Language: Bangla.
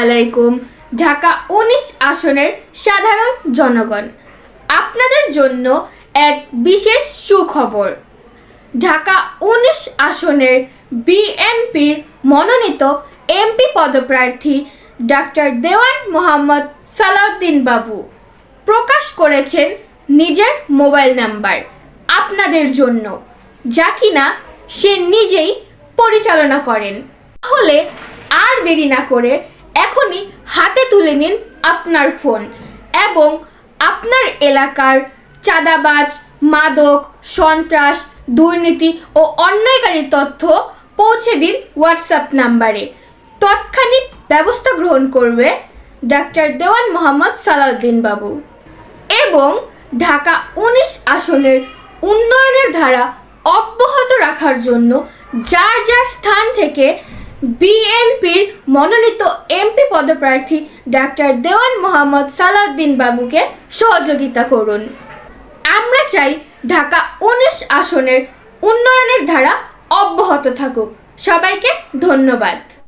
আলাইকুম। ঢাকা উনিশ আসনের সাধারণ জনগণ। আপনাদের জন্য এক বিশেষ সুখবর। ঢাকা উনিশ আসনের বিএনপির মনোনীত এমপি পদপ্রার্থী ডাক্তার দেওয়ান মোহাম্মদ সালাউদ্দিন বাবু প্রকাশ করেছেন নিজের মোবাইল নাম্বার আপনাদের জন্য, যা কিনা সে নিজেই পরিচালনা করেন। তাহলে আর দেরি না করে এখনই হাতে তুলে নিন আপনার ফোন এবং আপনার এলাকার চাঁদাবাজ, মাদক, সন্ত্রাস, দুর্নীতি ও অন্যায়কারী তথ্য পৌঁছে দিন হোয়াটসঅ্যাপ নাম্বারে। তৎক্ষণিক ব্যবস্থা গ্রহণ করবে ডাক্তার দেওয়ান মোহাম্মদ সালাউদ্দিন বাবু। এবং ঢাকা উনিশ আসনের উন্নয়নের ধারা অব্যাহত রাখার জন্য যার যার স্থান থেকে বিএনপির মনোনীত এমপি পদপ্রার্থী ডাক্তার দেওয়ান মোহাম্মদ সালাউদ্দিন বাবুকে সহযোগিতা করুন। আমরা চাই ঢাকা উনিশ আসনের উন্নয়নের ধারা অব্যাহত থাকুক। সবাইকে ধন্যবাদ।